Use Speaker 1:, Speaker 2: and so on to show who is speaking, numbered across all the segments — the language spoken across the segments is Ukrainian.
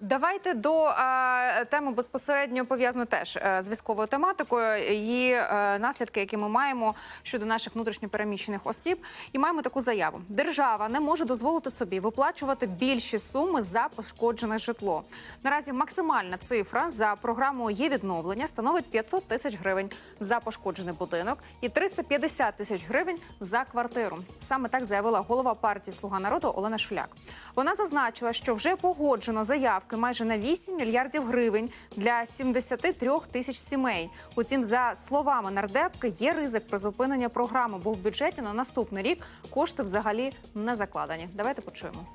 Speaker 1: Давайте до е, теми безпосередньо пов'язаної теж е, з військовою тематикою. Її е, наслідки, які ми маємо щодо наших внутрішньопереміщених осіб, і маємо таку заяву: держава не може дозволити собі виплачувати більші суми за пошкоджене житло. Наразі максимальна цифра за програмою є відновлення становить 500 тисяч гривень за пошкоджений будинок і 350 тисяч гривень за квартиру. Саме так заявила голова партії Слуга народу Олена Шуляк. Вона зазначила, що вже погоджено заявки майже на 8 мільярдів гривень для 73 тисяч сімей. Утім, за словами нардепки, є ризик призупинення програми, бо в бюджеті на наступний рік кошти взагалі не закладені. Давайте почуємо.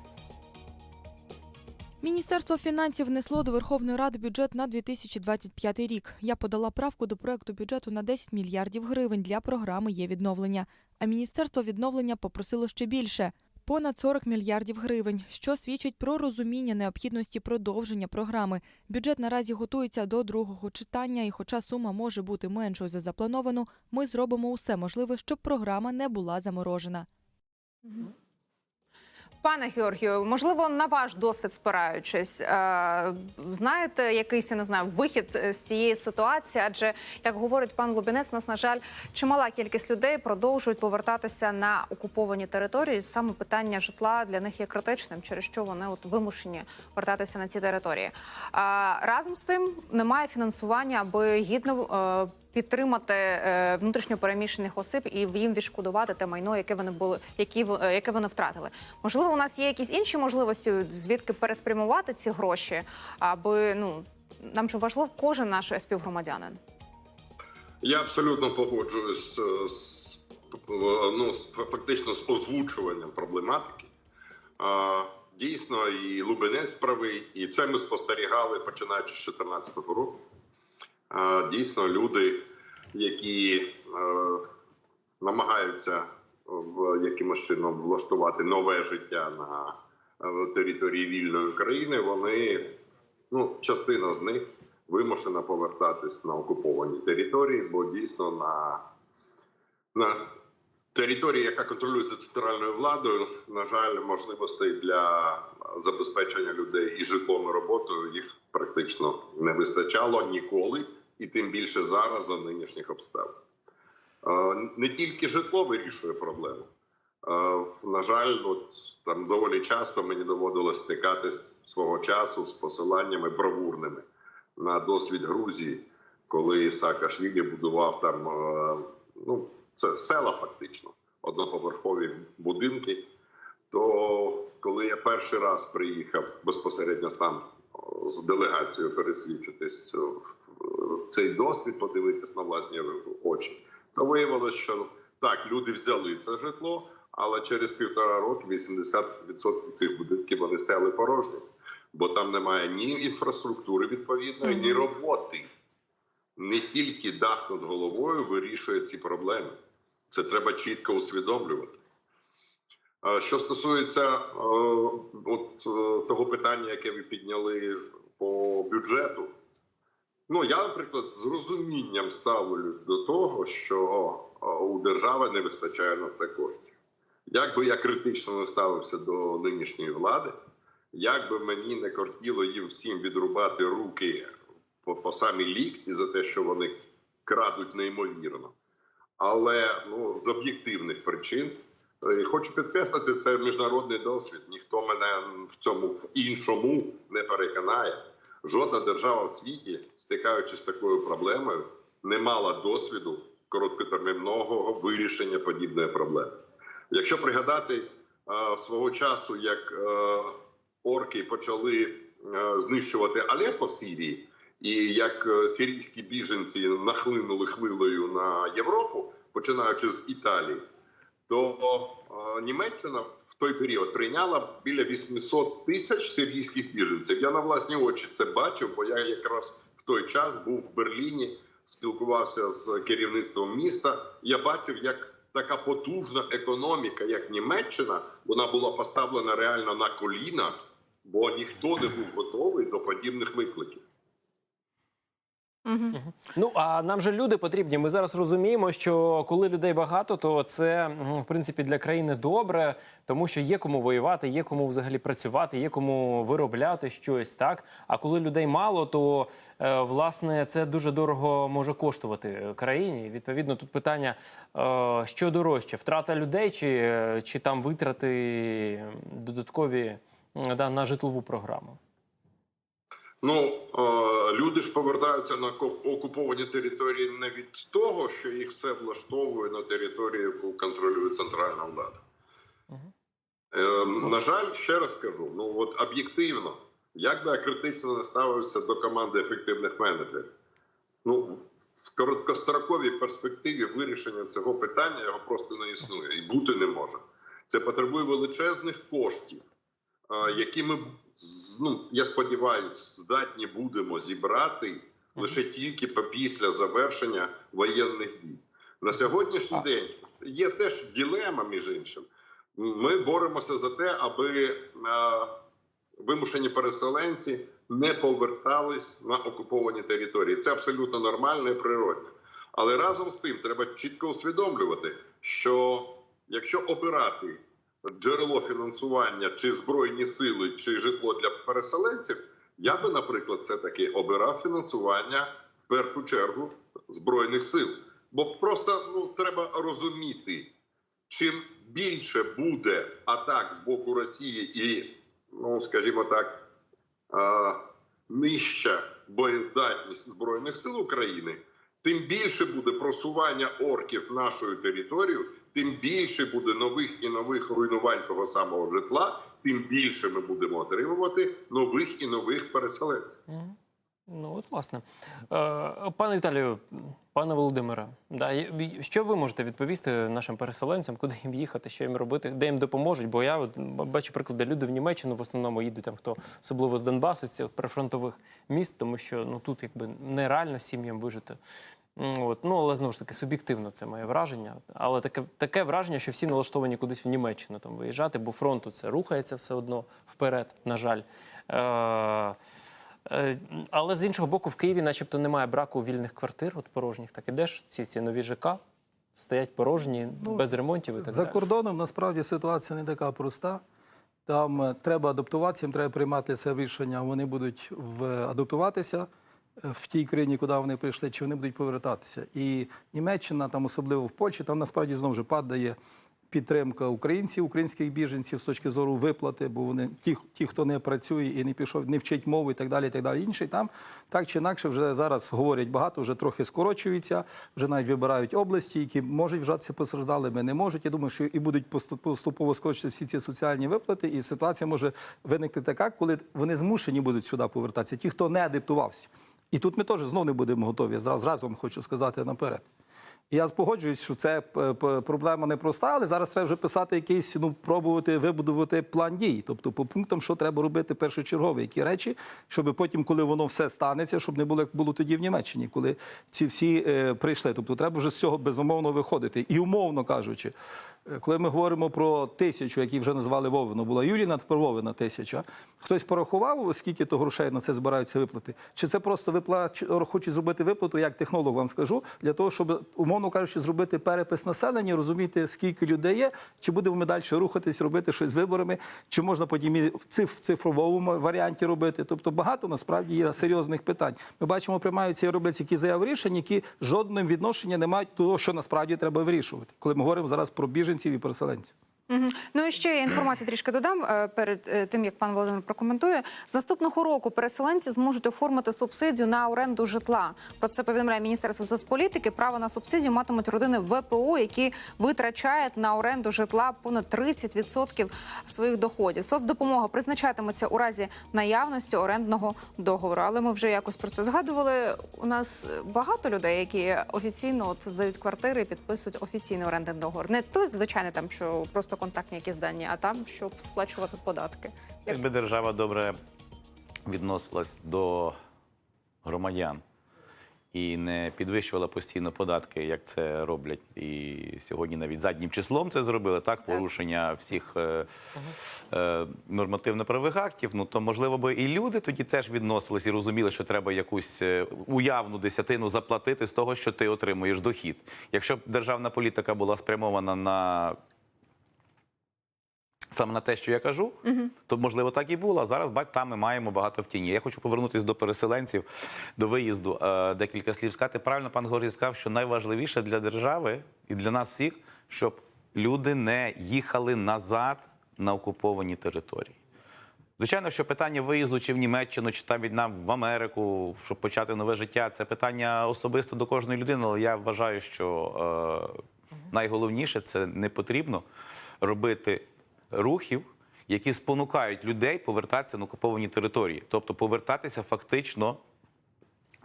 Speaker 2: Міністерство фінансів внесло до Верховної Ради бюджет на 2025 рік. Я подала правку до проекту бюджету на 10 мільярдів гривень для програми є відновлення. А міністерство відновлення попросило ще більше понад 40 мільярдів гривень, що свідчить про розуміння необхідності продовження програми. Бюджет наразі готується до другого читання, і хоча сума може бути меншою за заплановану, ми зробимо усе можливе, щоб програма не була заморожена.
Speaker 1: Пане Георгію, можливо, на ваш досвід спираючись, е, знаєте якийсь я не знаю вихід е, з цієї ситуації? Адже як говорить пан Лубінець, у нас на жаль чимала кількість людей продовжують повертатися на окуповані території. Саме питання житла для них є критичним, через що вони от вимушені вертатися на ці території. Разом з тим немає фінансування, аби гідно. Підтримати е, внутрішньо переміщених осіб і їм відшкодувати те майно, яке вони були, які е, яке вони втратили. Можливо, у нас є якісь інші можливості, звідки переспрямувати ці гроші, аби ну нам же важливо кожен наш співгромадянин.
Speaker 3: Я абсолютно погоджуюсь з, ну, з- фактично з озвучуванням проблематики. А, дійсно, і Лубенець правий, і це ми спостерігали починаючи з 2014 року. Дійсно, люди, які е, намагаються в якимось чином влаштувати нове життя на е, території вільної України, вони ну, частина з них вимушена повертатись на окуповані території, бо дійсно на, на території, яка контролюється центральною владою, на жаль, можливостей для забезпечення людей і житлом і роботою їх практично не вистачало ніколи, і тим більше зараз за нинішніх обставин. Е, Не тільки житло вирішує проблему. Е, На жаль, от там доволі часто мені доводилось стикатись свого часу з посиланнями бравурними на досвід Грузії, коли Саакашвілі будував там е, ну це села, фактично, одноповерхові будинки. То коли я перший раз приїхав безпосередньо сам з делегацією пересвідчитись в цей досвід, подивитись на власні очі, то виявилося, що так, люди взяли це житло, але через півтора року 80% цих будинків вони стояли порожні, бо там немає ні інфраструктури відповідної, ні роботи. Не тільки дах над головою вирішує ці проблеми. Це треба чітко усвідомлювати. Що стосується е, от, е, того питання, яке ви підняли по бюджету, ну я, наприклад, з розумінням ставлюсь до того, що у держави не вистачає на це коштів. Як би я критично не ставився до нинішньої влади, як би мені не кортіло їм всім відрубати руки по, по самі лікті за те, що вони крадуть неймовірно. Але ну, з об'єктивних причин е, хочу підкреслити, це міжнародний досвід. Ніхто мене в цьому в іншому не переконає. Жодна держава в світі, стикаючись з такою проблемою, не мала досвіду короткотермінового вирішення подібної проблеми. Якщо пригадати е, свого часу, як е, орки почали е, знищувати Алеппо в Сирії, і як сирійські біженці нахлинули хвилею на Європу, починаючи з Італії, то е, Німеччина в той період прийняла біля 800 тисяч сирійських біженців. Я на власні очі це бачив, бо я якраз в той час був в Берліні, спілкувався з керівництвом міста. Я бачив, як така потужна економіка, як Німеччина, вона була поставлена реально на коліна, бо ніхто не був готовий до подібних викликів.
Speaker 4: Ну а нам же люди потрібні. Ми зараз розуміємо, що коли людей багато, то це в принципі для країни добре, тому що є кому воювати, є кому взагалі працювати, є кому виробляти щось. Так а коли людей мало, то е, власне це дуже дорого може коштувати країні. Відповідно, тут питання: е, що дорожче: втрата людей чи, чи там витрати додаткові да, на житлову програму.
Speaker 3: Ну е, люди ж повертаються на окуповані території не від того, що їх все влаштовує на території, яку контролює центральна влада. Е, на жаль, ще раз кажу: ну от об'єктивно, як би я критично не ставився до команди ефективних менеджерів. Ну, в- короткостроковій перспективі вирішення цього питання його просто не існує і бути не може. Це потребує величезних коштів, які ми ну, я сподіваюся, здатні будемо зібрати лише тільки після завершення воєнних дій. На сьогоднішній день є теж ділема, між іншим. Ми боремося за те, аби е, вимушені переселенці не повертались на окуповані території. Це абсолютно нормально і природно. Але разом з тим треба чітко усвідомлювати, що якщо обирати джерело фінансування чи збройні сили, чи житло для переселенців, я би, наприклад, все таки обирав фінансування в першу чергу збройних сил. Бо просто ну треба розуміти, чим більше буде атак з боку Росії і, ну скажімо так, нижча боєздатність збройних сил України, тим більше буде просування орків нашою територією, тим більше буде нових і нових руйнувань того самого житла, тим більше ми будемо отримувати нових і нових переселенців.
Speaker 4: Ну, от власне. Е, Пане Віталію, пане Володимире, да, що ви можете відповісти нашим переселенцям, куди їм їхати, що їм робити, де їм допоможуть? Бо я от бачу приклади, люди в Німеччину в основному їдуть там, хто особливо з Донбасу, з цих прифронтових міст, тому що ну тут якби нереально сім'ям вижити. От. Ну, але знову ж таки, суб'єктивно це моє враження. Але таке, таке враження, що всі налаштовані кудись в Німеччину там виїжджати, бо фронту це рухається все одно вперед, на жаль. Е- Е, Але з іншого боку, в Києві, начебто, немає браку вільних квартир, от порожніх. Так ідеш, ці ці нові ЖК стоять порожні,
Speaker 5: Ну,
Speaker 4: без ремонтів і так
Speaker 5: За
Speaker 4: далі.
Speaker 5: кордоном насправді ситуація не така проста. Там е, треба адаптуватися, їм треба приймати це рішення. Вони будуть в, адаптуватися в тій країні, куди вони прийшли, чи вони будуть повертатися. І Німеччина, там особливо в Польщі, там насправді знову ж падає підтримка українців, українських біженців з точки зору виплати, бо вони ті, ті, хто не працює і не пішов, не вчить мову і так далі. І так далі. Інший там так чи інакше вже зараз говорять багато, вже трохи скорочуються, вже навіть вибирають області, які можуть вжатися постраждали, ми не можуть. Я думаю, що і будуть поступово скорочуватися всі ці соціальні виплати, і ситуація може виникти така, коли вони змушені будуть сюди повертатися, ті, хто не адаптувався. І тут ми теж знову не будемо готові. Зразу, зразу вам хочу сказати наперед. Я погоджуюсь, що це п- проблема непроста, але зараз треба вже писати якийсь, ну, пробувати вибудувати план дій. Тобто по пунктам, що треба робити першочергово, які речі, щоб потім, коли воно все станеться, щоб не було як було тоді в Німеччині, коли ці всі е, прийшли. Тобто треба вже з цього безумовно виходити. І умовно кажучи, е, коли ми говоримо про тисячу, які вже назвали Вовину, була Юліна, тепер Вовина тисяча. Хтось порахував, скільки то грошей на це збираються виплати? Чи це просто виплач... хочуть зробити виплату, як технолог вам скажу, для того, щоб, умовно кажучи, зробити перепис населення, розуміти, скільки людей є, чи будемо ми далі рухатись, робити щось з виборами, чи можна потім в цифровому варіанті робити. Тобто багато насправді є серйозних питань. Ми бачимо, приймаються і роблять які заяви рішень, які жодним відношення не мають того, що насправді треба вирішувати, коли ми говоримо зараз про біженців і переселенців.
Speaker 1: Мгм. Ну і ще я інформацію трішки додам е, перед е, тим, як пан Володимир прокоментує. З наступного року переселенці зможуть оформити субсидію на оренду житла. Про це повідомляє Міністерство соцполітики. Право на субсидію матимуть родини ВПО, які витрачають на оренду житла понад 30% своїх доходів. Соцдопомога призначатиметься у разі наявності орендного договору. Але ми вже якось про це згадували. У нас багато людей, які офіційно от здають квартири і підписують офіційний орендний договор. Не той звичайний там, що просто контактні якісь дані, а там, щоб сплачувати податки. Як
Speaker 6: Якби держава добре відносилась до громадян і не підвищувала постійно податки, як це роблять. І сьогодні навіть заднім числом це зробили, так, порушення всіх е, е, нормативно-правових актів. Ну то можливо би і люди тоді теж відносились і розуміли, що треба якусь е, уявну десятину заплатити з того, що ти отримуєш дохід. Якщо б державна політика була спрямована на саме на те, що я кажу, то можливо так і було. А зараз бать, там ми маємо багато в тіні. Я хочу повернутися до переселенців, до виїзду. Е, декілька слів сказати. Правильно, пан Горій сказав, що найважливіше для держави і для нас всіх, щоб люди не їхали назад на окуповані території. Звичайно, що питання виїзду чи в Німеччину, чи там від нам в Америку, щоб почати нове життя, це питання особисто до кожної людини. Але я вважаю, що е, найголовніше це не потрібно робити рухів, які спонукають людей повертатися на окуповані території, тобто повертатися фактично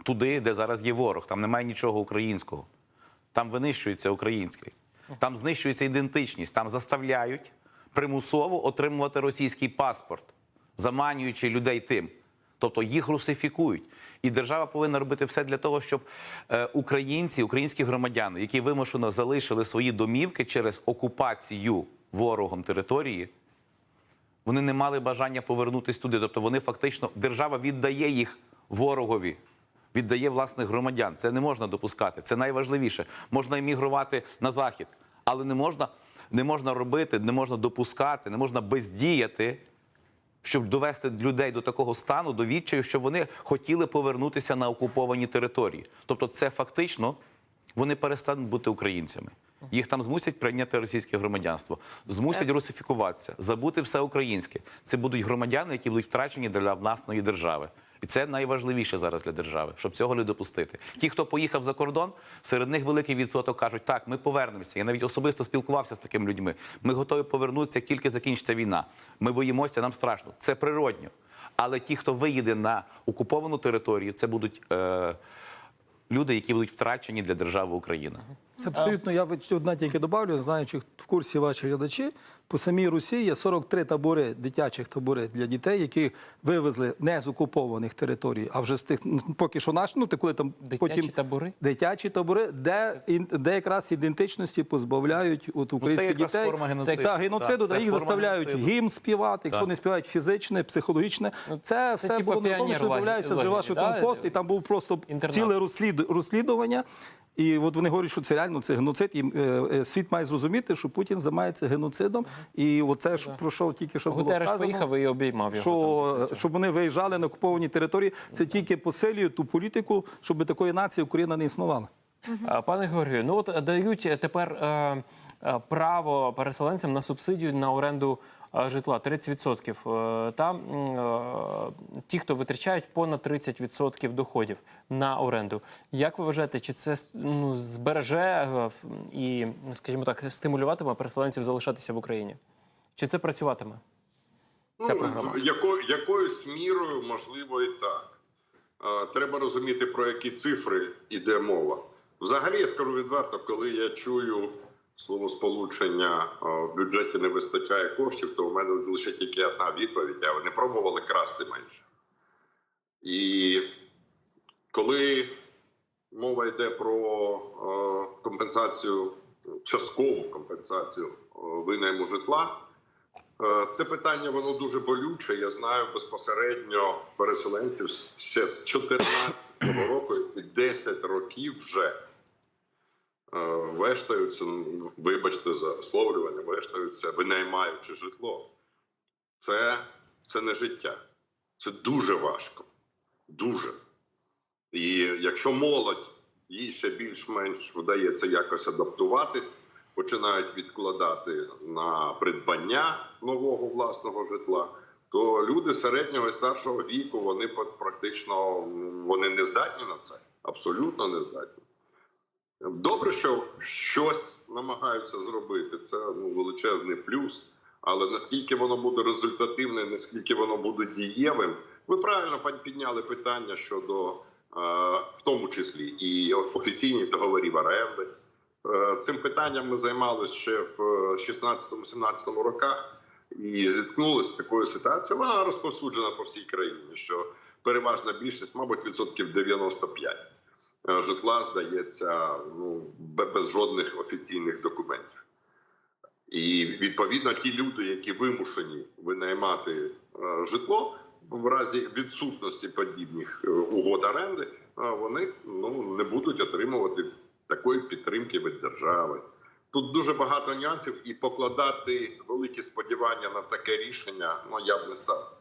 Speaker 6: туди, де зараз є ворог. Там немає нічого українського. Там винищується українськість, там знищується ідентичність, там заставляють примусово отримувати російський паспорт, заманюючи людей тим. Тобто їх русифікують. І держава повинна робити все для того, щоб е, українці, українські громадяни, які вимушено залишили свої домівки через окупацію ворогом території, вони не мали бажання повернутися туди. Тобто вони фактично держава віддає їх ворогові, віддає власних громадян. Це не можна допускати. Це найважливіше. Можна емігрувати на захід, але не можна, не можна робити, не можна допускати, не можна бездіяти. Щоб довести людей до такого стану, до відчаю, що вони хотіли повернутися на окуповані території. Тобто, це фактично вони перестануть бути українцями. Їх там змусять прийняти російське громадянство, змусять русифікуватися, забути все українське. Це будуть громадяни, які будуть втрачені для власної держави. І це найважливіше зараз для держави, щоб цього не допустити. Ті, хто поїхав за кордон, серед них великий відсоток кажуть, так, ми повернемося. Я навіть особисто спілкувався з такими людьми. Ми готові повернутися, як тільки закінчиться війна. Ми боїмося, нам страшно. Це природньо. Але ті, хто виїде на окуповану територію, це будуть е, люди, які будуть втрачені для держави Україна.
Speaker 5: Це абсолютно, я одна тільки добавлю, знаю, чи в курсі ваші глядачі. По самій Росії є 43 табори, дитячих табори для дітей, які вивезли не з окупованих територій, а вже з тих, ну, поки що наш, ну, ти коли там
Speaker 4: Дитячі
Speaker 5: потім...
Speaker 4: табори?
Speaker 5: Дитячі табори, де, де якраз ідентичності позбавляють от українських
Speaker 6: якраз
Speaker 5: дітей.
Speaker 6: форма геноциду.
Speaker 5: Та, геноциду,
Speaker 6: Так,
Speaker 5: та
Speaker 6: це
Speaker 5: їх заставляють
Speaker 6: геноциду.
Speaker 5: гімн співати, якщо
Speaker 6: Так.
Speaker 5: не співають фізичне, психологічне. це все
Speaker 4: типу
Speaker 5: було на тому, що виявляється з
Speaker 4: лагідь,
Speaker 5: Вашингтон? Пост, і там був просто
Speaker 4: Інтернат.
Speaker 5: ціле розслід, розслідування. І от вони говорять, що це реально це геноцид. І е, е, світ має зрозуміти, що Путін займається геноцидом. І оце ж про що тільки що було сказано.
Speaker 4: поїхав і обіймав його.
Speaker 5: Що,
Speaker 4: там,
Speaker 5: щоб вони виїжджали на окуповані території, це тільки посилює ту політику, щоб такої нації Україна не існувала.
Speaker 4: Пане Георгію, ну от е, дають тепер е, е, право переселенцям на субсидію на оренду е, житла 30%. Е, Там е, ті, хто витрачають понад 30% доходів на оренду. Як ви вважаєте, чи це ну, збереже е, і, скажімо так, стимулюватиме переселенців залишатися в Україні? Чи це працюватиме? Ця програма.
Speaker 3: Ну, яко, якоюсь мірою, можливо, і так. Е, Треба розуміти, про які цифри йде мова. Взагалі, я скажу відверто, коли я чую словосполучення е, в бюджеті не вистачає коштів, то у мене лише тільки одна відповідь, а вони пробували красти менше. І коли мова йде про е, компенсацію, часткову компенсацію е, винайму житла, Це питання воно дуже болюче. Я знаю безпосередньо переселенців ще з 14-го року і 10 років вже вештаються, ну, вибачте за словлювання, вештаються, винаймаючи житло. Це, це не життя. Це дуже важко. Дуже. І якщо молодь їй ще більш-менш вдається якось адаптуватись, починають відкладати на придбання нового власного житла, то люди середнього і старшого віку вони практично вони не здатні на це, абсолютно не здатні. Добре, що щось намагаються зробити. Це ну, величезний плюс. Але наскільки воно буде результативне, наскільки воно буде дієвим, ви правильно підняли питання щодо, е, в тому числі, і офіційних договорів оренди. Е, Цим питанням ми займалися ще в 16-17 роках і зіткнулися з такою ситуацією. Вона розповсюджена по всій країні, що переважна більшість, мабуть, відсотків 95. Е, житла здається ну без жодних офіційних документів. І відповідно ті люди, які вимушені винаймати е, житло в разі відсутності подібних е, угод оренди, вони ну не будуть отримувати такої підтримки від держави. Тут дуже багато нюансів, і покладати великі сподівання на таке рішення. Ну я б не став.